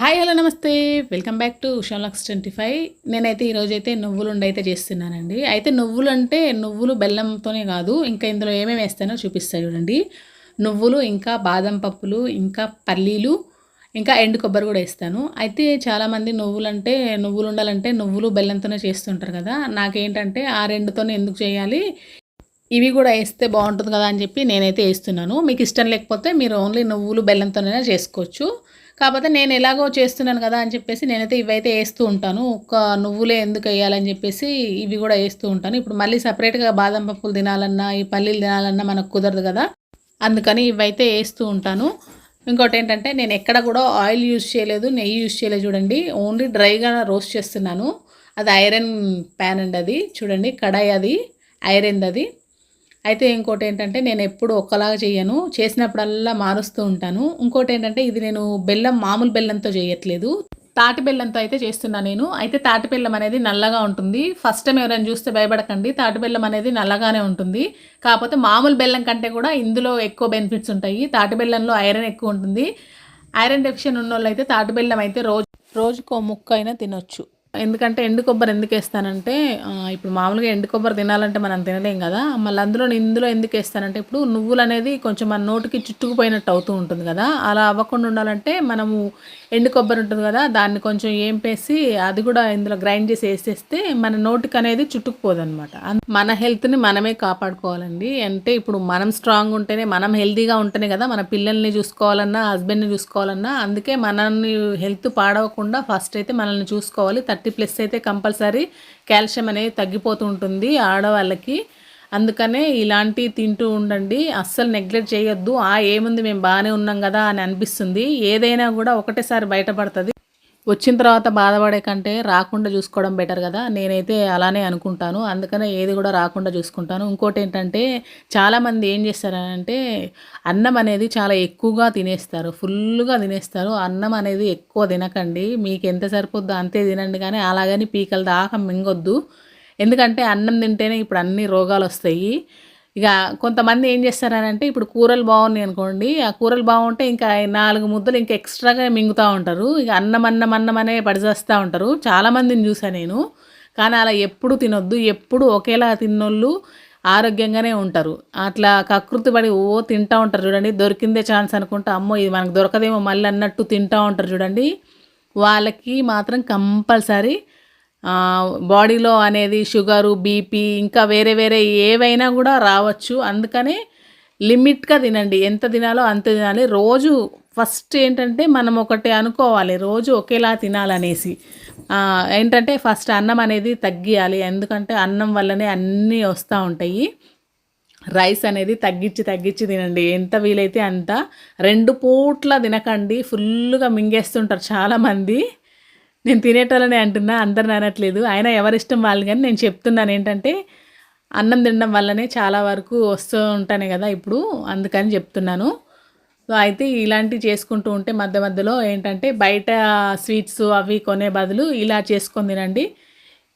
Hi hello namaste. Welcome back to షోలాక్స్ twenty five నేనైతే ఈరోజైతే అయితే నువ్వులు అయితే చేస్తున్నానండి. అయితే నువ్వులు అంటే నువ్వులు బెల్లంతోనే కాదు ఇంకా ఇందులో ఏమేమి వేస్తానో చూపిస్తాను చూడండి. నువ్వులు ఇంకా బాదం పప్పులు ఇంకా పల్లీలు ఇంకా ఎండు కొబ్బరి కూడా వేస్తాను. అయితే చాలామంది నువ్వులు అంటే నువ్వులు ఉండాలంటే నువ్వులు బెల్లంతోనే చేస్తుంటారు కదా. నాకేంటంటే ఆ రెండుతోనే ఎందుకు చేయాలి? ఇవి కూడా వేస్తే బాగుంటుంది కదా అని చెప్పి నేనైతే వేస్తున్నాను. మీకు ఇష్టం లేకపోతే మీరు ఓన్లీ నువ్వులు బెల్లంతోనైనా చేసుకోవచ్చు. కాకపోతే నేను ఎలాగో చేస్తున్నాను కదా అని చెప్పేసి నేనైతే ఇవైతే వేస్తూ ఉంటాను. ఒక్క నువ్వులే ఎందుకు వేయాలని చెప్పేసి ఇవి కూడా వేస్తూ ఉంటాను. ఇప్పుడు మళ్ళీ సపరేట్గా బాదం పప్పులు తినాలన్నా ఈ పల్లీలు తినాలన్నా మనకు కుదరదు కదా. అందుకని ఇవైతే వేస్తూ ఉంటాను. ఇంకోటి ఏంటంటే నేను ఎక్కడ కూడా ఆయిల్ యూజ్ చేయలేదు నెయ్యి యూజ్ చేయలేదు చూడండి. ఓన్లీ డ్రైగా రోస్ట్ చేస్తున్నాను. అది ఐరన్ ప్యాన్ అండి అది. చూడండి కడాయి అది ఐరన్ అది. అయితే ఇంకోటి ఏంటంటే నేను ఎప్పుడు ఒక్కలాగా చేయను చేసినప్పుడల్లా మారుస్తూ ఉంటాను. ఇంకోటి ఏంటంటే ఇది నేను బెల్లం మామూలు బెల్లంతో చేయట్లేదు. తాటి బెల్లంతో అయితే చేస్తున్నా నేను. అయితే తాటి బెల్లం అనేది నల్లగా ఉంటుంది. ఫస్ట్ టైం ఎవరైనా చూస్తే భయపడకండి. తాటి బెల్లం అనేది నల్లగానే ఉంటుంది. కాకపోతే మామూలు బెల్లం కంటే కూడా ఇందులో ఎక్కువ బెనిఫిట్స్ ఉంటాయి. తాటి బెల్లంలో ఐరన్ ఎక్కువ ఉంటుంది. ఐరన్ డెఫిషన్ ఉన్న వాళ్ళు అయితే తాటి బెల్లం అయితే రోజు రోజుకో ముక్క అయినా తినొచ్చు. ఎందుకంటే ఎండు కొబ్బరి ఎందుకు వేస్తానంటే ఇప్పుడు మామూలుగా ఎండు కొబ్బరి తినాలంటే మనం తినలేం కదా మళ్ళీ అందులో ఇందులో ఎందుకు వేస్తానంటే ఇప్పుడు నువ్వులు అనేది కొంచెం మన నోటికి చుట్టుకుపోయినట్టు అవుతూ ఉంటుంది కదా అలా అవ్వకుండా ఉండాలంటే మనము ఎండు కొబ్బరి ఉంటుంది కదా దాన్ని కొంచెం ఏంపేసి అది కూడా ఇందులో గ్రైండ్ చేసి వేసేస్తే మన నోటికి అనేది చుట్టుకుపోదు అనమాట మన హెల్త్ని మనమే కాపాడుకోవాలండి. అంటే ఇప్పుడు మనం స్ట్రాంగ్ ఉంటేనే మనం హెల్తీగా ఉంటేనే కదా మన పిల్లల్ని చూసుకోవాలన్నా హస్బెండ్ని చూసుకోవాలన్నా అందుకే మనల్ని హెల్త్ పాడవకుండా ఫస్ట్ అయితే మనల్ని చూసుకోవాలి థర్టీ ప్లస్ అయితే కంపల్సరీ కాల్షియం అనేది తగ్గిపోతూ ఉంటుంది ఆడవాళ్ళకి. అందుకనే ఇలాంటివి తింటూ ఉండండి. అస్సలు నెగ్లెక్ట్ చేయొద్దు. ఆ ఏముంది మేము బాగానే ఉన్నాం కదా అని అనిపిస్తుంది. ఏదైనా కూడా ఒకటేసారి బయటపడుతుంది. వచ్చిన తర్వాత బాధపడే కంటే రాకుండా చూసుకోవడం బెటర్ కదా. నేనైతే అలానే అనుకుంటాను. అందుకనే ఏది కూడా రాకుండా చూసుకుంటాను. ఇంకోటి ఏంటంటే చాలామంది ఏం చేస్తారంటే అన్నం అనేది చాలా ఎక్కువగా తినేస్తారు. ఫుల్గా తినేస్తారు. అన్నం అనేది ఎక్కువ తినకండి. మీకు ఎంత సరిపోద్దో అంతే తినండి. కానీ అలాగని పీకల దాకా మింగొద్దు. ఎందుకంటే అన్నం తింటేనే ఇప్పుడు అన్ని రోగాలు వస్తాయి. ఇక కొంతమంది ఏం చేస్తారనంటే ఇప్పుడు కూరలు బాగున్నాయి అనుకోండి ఆ కూరలు బాగుంటే ఇంకా నాలుగు ముద్దలు ఇంకా ఎక్స్ట్రాగా మింగుతూ ఉంటారు. ఇక అన్నం అన్నం అన్నం అనే పడిచేస్తూ ఉంటారు. చాలామందిని చూసా నేను. కానీ అలా ఎప్పుడు తినొద్దు ఎప్పుడు ఒకేలా తిన్నోళ్ళు ఆరోగ్యంగానే ఉంటారు. అట్లా కకృతి పడి ఓ తింటూ ఉంటారు చూడండి. దొరికిందే ఛాన్స్ అనుకుంటా అమ్మో ఇది మనకు దొరకదేమో మళ్ళీ అన్నట్టు తింటూ ఉంటారు చూడండి. వాళ్ళకి మాత్రం కంపల్సరీ బాడీలో అనేది షుగరు బీపీ ఇంకా వేరే వేరే ఏవైనా కూడా రావచ్చు. అందుకనే లిమిట్గా తినండి. ఎంత తినాలో అంత తినాలి. రోజు ఫస్ట్ ఏంటంటే మనం ఒకటి అనుకోవాలి. రోజు ఒకేలా తినాలనేసి. ఏంటంటే ఫస్ట్ అన్నం అనేది తగ్గియాలి. ఎందుకంటే అన్నం వల్లనే అన్నీ వస్తూ ఉంటాయి. రైస్ అనేది తగ్గించి తగ్గించి తినండి. ఎంత వీలైతే అంత. రెండు పూట్ల తినకండి. ఫుల్గా మింగేస్తుంటారు చాలామంది. నేను తినేటోళ్ళనే అంటున్నా అందరిని అనట్లేదు. అయినా ఎవరిష్టం వాళ్ళు కానీ నేను చెప్తున్నాను ఏంటంటే అన్నం తినడం వల్లనే చాలా వరకు వస్తూ ఉంటానే కదా ఇప్పుడు అందుకని చెప్తున్నాను. సో అయితే ఇలాంటివి చేసుకుంటూ ఉంటే మధ్య మధ్యలో ఏంటంటే బయట స్వీట్స్ అవి కొనే బదులు ఇలా చేసుకొని తినండి.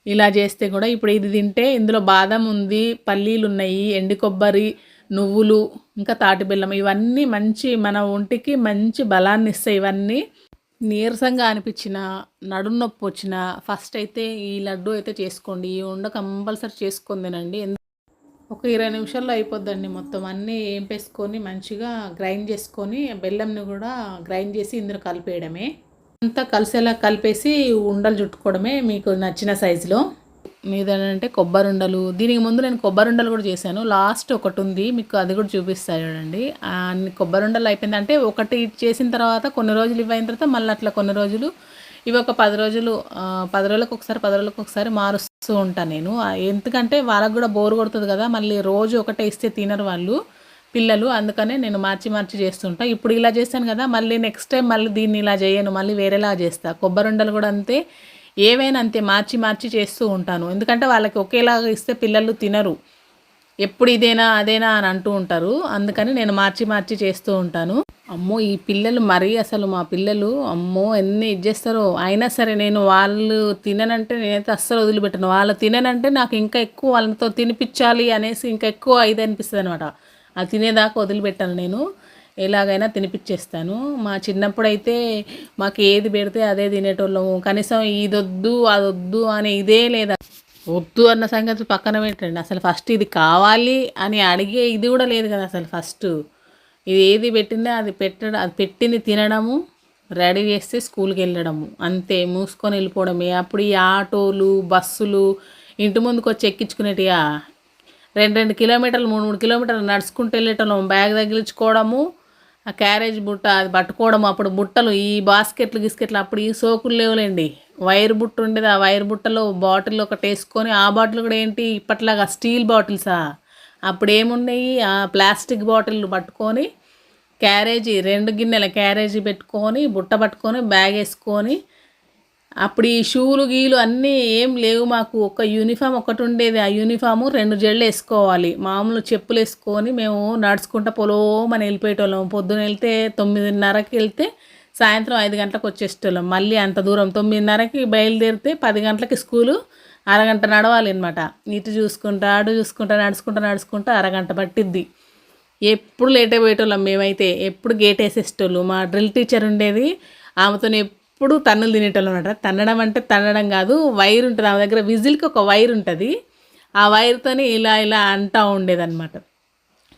ఇలా చేస్తే కూడా ఇప్పుడు ఇది తింటే ఇందులో బాదం ఉంది పల్లీలు ఉన్నాయి ఎండు కొబ్బరి నువ్వులు ఇంకా తాటి బెల్లం ఇవన్నీ మంచి మన ఒంటికి మంచి బలాన్ని ఇస్తాయి ఇవన్నీ. నీరసంగా అనిపించిన నడుం నొప్పి వచ్చిన ఫస్ట్ అయితే ఈ లడ్డు అయితే చేసుకోండి ఈ ఉండ కంపల్సరీ చేసుకొని తినండి. ఒక ఇరవై నిమిషాల్లో అయిపోద్దండి మొత్తం. అన్నీ ఏంపేసుకొని మంచిగా గ్రైండ్ చేసుకొని బెల్లంని కూడా గ్రైండ్ చేసి ఇందులో కలిపేయడమే. అంతా కలిసేలా కలిపేసి ఉండలు చుట్టుకోవడమే మీకు నచ్చిన సైజులో మీదేంటంటే కొబ్బరి ఉండలు దీనికి ముందు నేను కొబ్బరి ఉండలు కూడా చేశాను. లాస్ట్ ఒకటి ఉంది. మీకు అది కూడా చూపిస్తాను చూడండి. కొబ్బరి ఉండలు అయిపోయిందంటే ఒకటి చేసిన తర్వాత కొన్ని రోజులు ఇవ్వైన తర్వాత మళ్ళీ అట్లా కొన్ని రోజులు ఇవి ఒక పది రోజులు పది రోజులకు ఒకసారి పది రోజులకు ఒకసారి మారుస్తూ ఉంటాను నేను. ఎందుకంటే వాళ్ళకు కూడా బోర్ కొడుతుంది కదా. మళ్ళీ రోజు ఒకటే ఇస్తే తినరు వాళ్ళు పిల్లలు. అందుకనే నేను మార్చి మార్చి చేస్తుంటా ఇప్పుడు ఇలా చేశాను కదా. మళ్ళీ నెక్స్ట్ టైం మళ్ళీ దీన్ని ఇలా చేయను. మళ్ళీ వేరేలా చేస్తా. కొబ్బరి ఉండలు కూడా అంతే. ఏవైనా అంతే మార్చి మార్చి చేస్తూ ఉంటాను. ఎందుకంటే వాళ్ళకి ఒకేలాగా ఇస్తే పిల్లలు తినరు. ఎప్పుడు ఇదేనా అదేనా అని అంటూ ఉంటారు. అందుకని నేను మార్చి మార్చి చేస్తూ ఉంటాను. అమ్మో ఈ పిల్లలు మరీ అసలు మా పిల్లలు అమ్మో ఎన్ని ఇచ్చేస్తారో అయినా సరే నేను వాళ్ళు తిననంటే నేనైతే అస్సలు వదిలిపెట్టను. వాళ్ళు తిననంటే నాకు ఇంకా ఎక్కువ వాళ్ళతో తినిపించాలి అనేసి ఇంకా ఎక్కువ ఇది అనిపిస్తుంది అనమాట అది తినేదాకా వదిలిపెట్టాను నేను. ఎలాగైనా తినిపించేస్తాను మా చిన్నప్పుడైతే మాకు ఏది పెడితే అదే తినేటోళ్ళము. కనీసం ఇదొద్దు అదొద్దు అని ఇదే లేదా? వద్దు అన్న సంగతి పక్కన పెట్టండి. అసలు ఫస్ట్ ఇది కావాలి అని అడిగే ఇది కూడా లేదు కదా అసలు ఫస్ట్. ఇది ఏది పెట్టిందో అది పెట్టడం అది పెట్టింది తినడము రెడీ చేస్తే స్కూల్కి వెళ్ళడము. అంతే మూసుకొని వెళ్ళిపోవడమే. అప్పుడు ఈ ఆటోలు బస్సులు ఇంటి ముందుకు వచ్చి ఎక్కించుకునేటియా రెండు రెండు కిలోమీటర్లు మూడు మూడు కిలోమీటర్లు నడుచుకుంటూ వెళ్ళేటోళ్ళం బ్యాగ్ తగిలించుకోవడము ఆ క్యారేజ్ బుట్ట అది పట్టుకోవడం అప్పుడు బుట్టలు ఈ బాస్కెట్లు గిస్కెట్లు అప్పుడు ఈ సోకులు లేవులేండి. వైర్ బుట్ట ఉండేది ఆ వైర్ బుట్టలో బాటిల్ ఒకటి వేసుకొని ఆ బాటిల్ కూడా ఏంటి ఇప్పట్లాగా స్టీల్ బాటిల్సా అప్పుడు ఏమున్నాయి? ఆ ప్లాస్టిక్ బాటిల్ పట్టుకొని క్యారేజీ రెండు గిన్నెల క్యారేజీ పెట్టుకొని బుట్ట పట్టుకొని బ్యాగ్ వేసుకొని అప్పుడు ఈ షూలు గీలు అన్నీ ఏం లేవు మాకు. ఒక యూనిఫామ్ ఒకటి ఉండేది. ఆ యూనిఫాము రెండు జళ్ళు వేసుకోవాలి. మామూలు చెప్పులు వేసుకొని మేము నడుచుకుంటా పొలోమని వెళ్ళిపోయేటోళ్ళం. పొద్దున వెళ్తే తొమ్మిదిన్నరకి వెళ్తే సాయంత్రం ఐదు గంటలకు వచ్చేసేటోళ్ళం. మళ్ళీ అంత దూరం తొమ్మిదిన్నరకి బయలుదేరితే పది గంటలకి స్కూలు అరగంట నడవాలి అనమాట ఇటు చూసుకుంటా అటు చూసుకుంటా నడుచుకుంటా నడుచుకుంటా అరగంట పట్టిద్ది. ఎప్పుడు లేట్ అయిపోయేటోళ్ళం మేమైతే. ఎప్పుడు గేట్ వేసేసేటోళ్ళు. మా డ్రిల్ టీచర్ ఉండేది. ఆమెతో ఎప్పుడు తన్నులు తినేటోళ్ళు అనమాట తన్నడం అంటే తన్నడం కాదు వైర్ ఉంటుంది. ఆమె దగ్గర విజిల్కి ఒక వైర్ ఉంటుంది. ఆ వైర్తోని ఇలా ఇలా అంటూ ఉండేదన్నమాట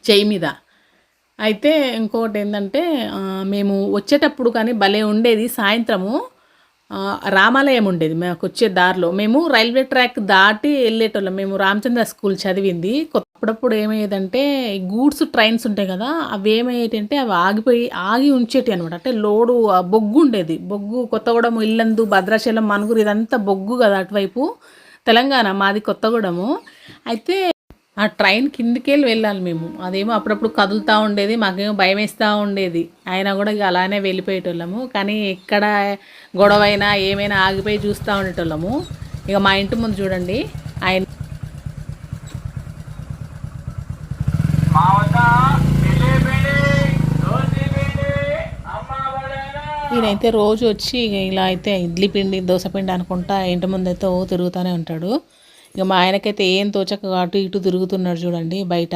చెయ్యి మీద. అయితే ఇంకొకటి ఏంటంటే మేము వచ్చేటప్పుడు కానీ భలే ఉండేది సాయంత్రము. రామాలయం ఉండేది. మాకు వచ్చే దారిలో. మేము రైల్వే ట్రాక్ దాటి వెళ్ళేటోళ్ళం. మేము రామచంద్ర స్కూల్ చదివింది. కొత్త- అప్పుడప్పుడు ఏమయ్యేదంటే గూడ్స్ ట్రైన్స్ ఉంటాయి కదా అవి ఏమయ్యేటంటే అవి ఆగిపోయి ఆగి ఉంచేటి అనమాట అంటే లోడు ఆ బొగ్గు ఉండేది. బొగ్గు కొత్తగూడెం ఇల్లందు భద్రాచలం మనుగురు ఇదంతా బొగ్గు కదా అటువైపు. తెలంగాణ మాది కొత్తగూడెము. అయితే ఆ ట్రైన్ కిందికి వెళ్ళి వెళ్ళాలి మేము. అదేమో అప్పుడప్పుడు కదులుతూ ఉండేది మాకేమో భయం వేస్తూ ఉండేది. అయినా కూడా ఇక అలానే వెళ్ళిపోయేటోళ్ళము. కానీ ఎక్కడ గొడవైనా ఏమైనా ఆగిపోయి చూస్తూ ఉండేటోళ్ళము. ఇక మా ఇంటి ముందు చూడండి. ఆయన? ఈయనైతే రోజు వచ్చి ఇక ఇలా అయితే ఇడ్లీ పిండి దోశ పిండి అనుకుంటా ఇంటి ముందైతే ఓ తిరుగుతూనే ఉంటాడు. ఇక మా ఆయనకైతే ఏం తోచక అటు ఇటు తిరుగుతున్నాడు చూడండి బయట.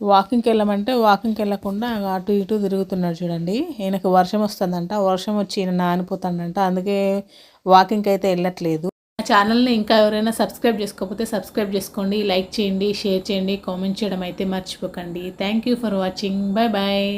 వాకింగ్కి వెళ్ళమంటే వాకింగ్కి వెళ్ళకుండా అటు ఇటు తిరుగుతున్నాడు చూడండి. ఈయనకు వర్షం వస్తుందంట. వర్షం వచ్చి ఈయన నానిపోతాడంట. అందుకే వాకింగ్కి అయితే వెళ్ళట్లేదు. నా ఛానల్ని ఇంకా ఎవరైనా సబ్స్క్రైబ్ చేసుకోకపోతే సబ్స్క్రైబ్ చేసుకోండి. లైక్ చేయండి షేర్ చేయండి కామెంట్ చేయడం అయితే మర్చిపోకండి. Thank you for watching. Bye bye